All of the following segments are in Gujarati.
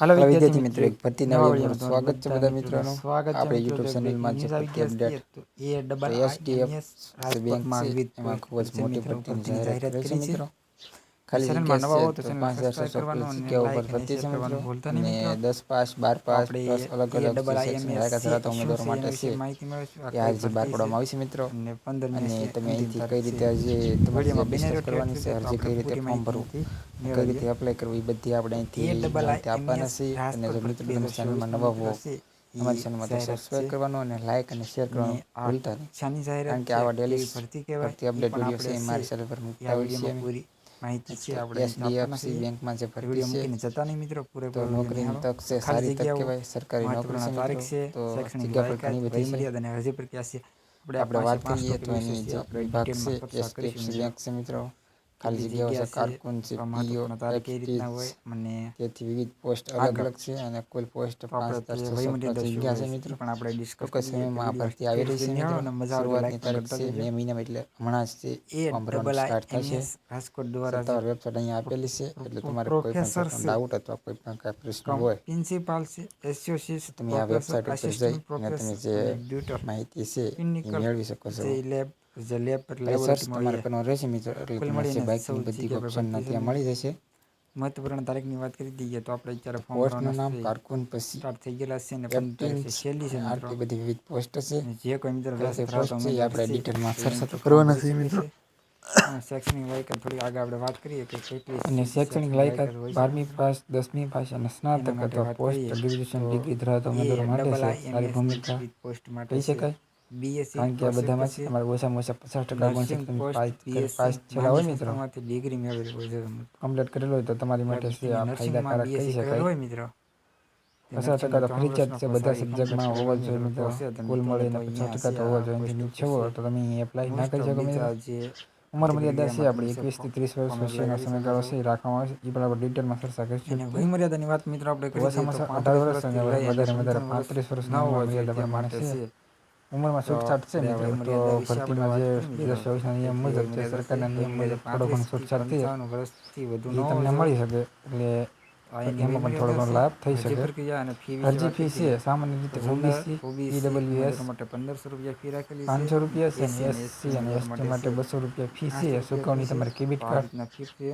હાલો વિદ્યાર્થી મિત્રો એક ભરતી નવી સ્વાગત છે બધા મિત્રોનું. સ્વાગત છે આપણે YouTube ચેનલમાં છે ભરતી. તો એ ડબલ રાજકોટમાં રાજકોટમાં વિવિધ ખૂબ જ મોટી ભરતીની જાહેરાત કરી છે મિત્રો. ખાલી. દસ પાસ બાર પાસ પ્લસ અલગ અલગ ડબલ જે section INS લાયકાત ધરાવતા ઉમેદવારો માટે છે માહિતી મેળવીશું. આ એ આજે બહાર પાડવામાં આવી છે મિત્રો અને 15 મે અને છે તમે અહીંથી કઈ રીતે છે. જે તમારે જે વિડીયોમાં બને ડિસ્કસ રહેજો કરવાની છે તો કઈ રીતે ફોર્મ ભરવું કઈ રીતે એપ્લાય કરવું એ બધી આપણે અહીંથી આપવાના છે અને જો મિત્રો તમે ચેનલમાં નવા હો અમારી ચેનલમાં જાહેરાત સબસ્ક્રાઇબ કરવાનું અને લાઇક અને શેર કરવાનું ભૂલતા નહીં કારણ કે આવા ડેલી ભરતી? અપડેટ વીડિયો છે મારી ચેનલ પર મૂકતા માહિતી છે આપણે એચડીએફસી બેંકમાં જે ભરતી છે જતા નહીં મિત્રો પૂરેપૂરો નોકરીની નિહાળો. તક છે સારી તક કહેવાય સરકારી નોકરી તારીખ છે શૈક્ષણિક ઘણી બધી મર્યાદા અને અરજી પ્રક્રિયા છે આપણે આપણે વાત કરીએ તો એની જે વિભાગ છે મિત્રો. બેંક છે મિત્રો ખાલી જગ્યાઓ છે કારકુન છે પીઓ કઈ રીતના હોય અને તેથી વિવિધ પોસ્ટ અલગ અલગ છે અને કુલ પોસ્ટ પાંચ હજાર જગ્યા છે મિત્રો? પણ આપણે ડિસ્કસ. સમયમાં ભરતી આવી રહી છે મિત્રો. શરૂઆતની તારીખ છે મે મહિનામાં એટલે હમણાં જ છે એ ડબલ સ્ટાર્ટ થશે રાજકોટ દ્વારા સત્તાવાર વેબસાઇટ અહીંયા આપેલી છે એટલે તમારે કોઈ પણ. ડાઉટ અથવા કોઈ પણ કાંઈ પ્રશ્ન હોય પ્રિન્સિપાલ છે એસોસિએટ તમે આ વેબસાઇટ ઉપર જઈ અને તમે જે માહિતી છે એ મેળવી શકો છો. લેબ જે લેબ એટલે સર્ચ તમારે રહેશે મિત્રો એટલે તમને બાઇકની બધી ત્યાં મળી જશે મહત્વપૂર્ણ તારીખની વાત કરી દઈએ તો આપણે અત્યારે ફોર્મ પોસ્ટનું નામ કારકુન પછી સ્ટાર્ટ થઈ ગયેલા છે અને છેલ્લી છે મિત્રો બધી વિવિધ પોસ્ટ છે જે કોઈ મિત્રો રસ ધરાવતા આપણે ડિટેલમાં ફોર્મ કરવાના છે મિત્રો. શૈક્ષણિક લાયકાત થોડી આગળ આપણે વાત કરીએ કે કેટલી અને શૈક્ષણિક લાયકાત બારમી પાસ દસમી પાસ અને સ્નાતક અથવા પોસ્ટ ગ્રેજ્યુએશન ડિગ્રી ધરાવતા ઉમેદવારો માટે છે સારી ભૂમિકા પોસ્ટ માટે કહી શકાય BSc કારણ કે આ બધામાં પછી તમારે ઓછામાં ઓછા પચાસ ટકા છેલ્લા હોય મિત્રો. ડિગ્રી મેળવેલી હોય કમ્પ્લીટ કરેલો હોય તો તમારી માટે છે આ ફાયદાકારક કહી શકાય. હોય મિત્રો. પચાસ ટકા તો ફરજિયાત છે બધા સબ્જેક્ટમાં હોવા જોઈએ મિત્રો. કોર્સ છે, તો કુલ મળીને પચાસ ટકા તો હોવા જોઈએ. નીચે હોય તો તમે એપ્લાય ના કરી શકો મિત્રો. ઉંમર મર્યાદા છે આપણે એકવીસથી ત્રીસ વર્ષ વચ્ચેનો સમયગાળો છે. રાખવામાં આવે છે. એ પણ આપણે ડિટેલમાં ચર્ચા અને વય મર્યાદાની વાત મિત્રો આપણે ઓછામાં ઓછા અઢાર વર્ષ અને વધારે વધારે પાંત્રીસ વર્ષ ના હોવા જોઈએ આપણે છે. છે. ઉંમરમાં તો છૂટછાટ છે ને મિત્રો તો ભરતીમાં જે બે. હજાર ચોવીસના નિયમ મુજબ જે સરકારના નિયમ મુજબ થોડો ઘણો 35 થી છૂટછાટ 55 વર્ષથી વધુ તમને મળી શકે એટલે એમાં પણ થોડો ઘણો લાભ થઈ શકે અરજી ફી છે સામાન્ય રીતે ઓબીસી ઈડબ્લ્યુએસ માટે પંદરસો રૂપિયા ફી રાખેલી પાંચસો રૂપિયા છે અને એસસી અને એસટી માટે બસો રૂપિયા ફી છે ચૂકવણી તમારે. ક્રેડિટ તો કાર્ડ ના ફી છે.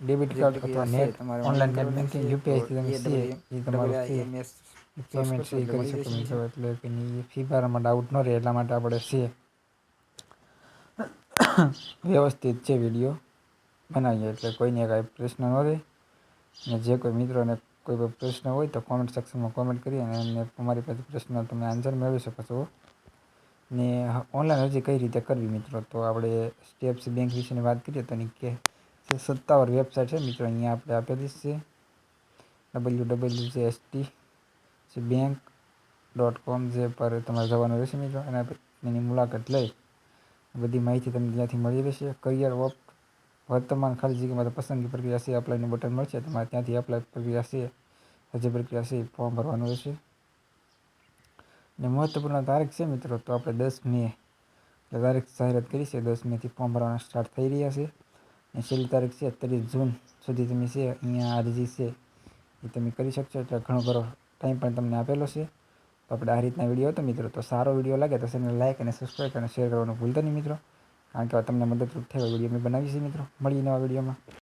ડેબિટ કાર્ડ અથવા net online net banking UPI થી તમે છે એ તમારું ફી પેમેન્ટ છે એ કરી શકો. મિત્રો એટલે કે ની ફી ભરવામાં ડાઉટ ન રહે એટલા માટે આપણે છે વ્યવસ્થિત છે વીડિયો બનાવીએ એટલે કોઈને કાંઈ પ્રશ્ન ન રહે. અને જે કોઈ મિત્રોને કોઈ પણ પ્રશ્ન હોય તો કોમેન્ટ સેક્શનમાં કોમેન્ટ કરી અને એમને તમારી પાસે પ્રશ્ન તમે આન્સર મેળવી શકો છો. ને ઓનલાઈન અરજી કઈ રીતે કરવી મિત્રો? તો આપણે સ્ટેપ્સ બેંક વિશેની વાત કરીએ તો એની કે જે સત્તાવાર વેબસાઇટ છે. મિત્રો, અહીંયા આપણે આપેલી છે. W W J ST J bank dot com જે પર તમારે જવાનું રહેશે, મિત્રો. એના એની મુલાકાત લઈ બધી માહિતી તમને ત્યાંથી મળી રહેશે. કરિયર ઓપ્ટ વર્તમાન ખાલી જગ્યામાં પસંદગી પ્રક્રિયા છે અપ્લાયનું બટન મળશે. તમારે ત્યાંથી અપ્લાય પ્રક્રિયા છે હજી પ્રક્રિયા છે ફોર્મ ભરવાનું રહેશે. અને મહત્વપૂર્ણ તારીખ છે, મિત્રો, તો આપણે દસ મે તારીખ જાહેરાત કરી છે. દસ મેથી ફોર્મ ભરવાના સ્ટાર્ટ થઈ રહ્યા છે. છેલ્લી તારીખ છે ત્રીસ જૂન સુધી તમે છે, અહીંયા અરજી છે એ તમે કરી શકશો. એટલે ઘણો ઘણો ટાઈમ પણ તમને આપેલો છે. તો આપણે આ રીતના વીડિયો હતો મિત્રો. તો સારો વીડિયો લાગે તો ચેનલ લાઈક અને સબસ્ક્રાઈબ અને શેર કરવાનું ભૂલતા નહીં મિત્રો. કારણ કે તમને મદદરૂપ થયો વીડિયો મેં બનાવી છે મિત્રો. મળીએ નવા વિડીયોમાં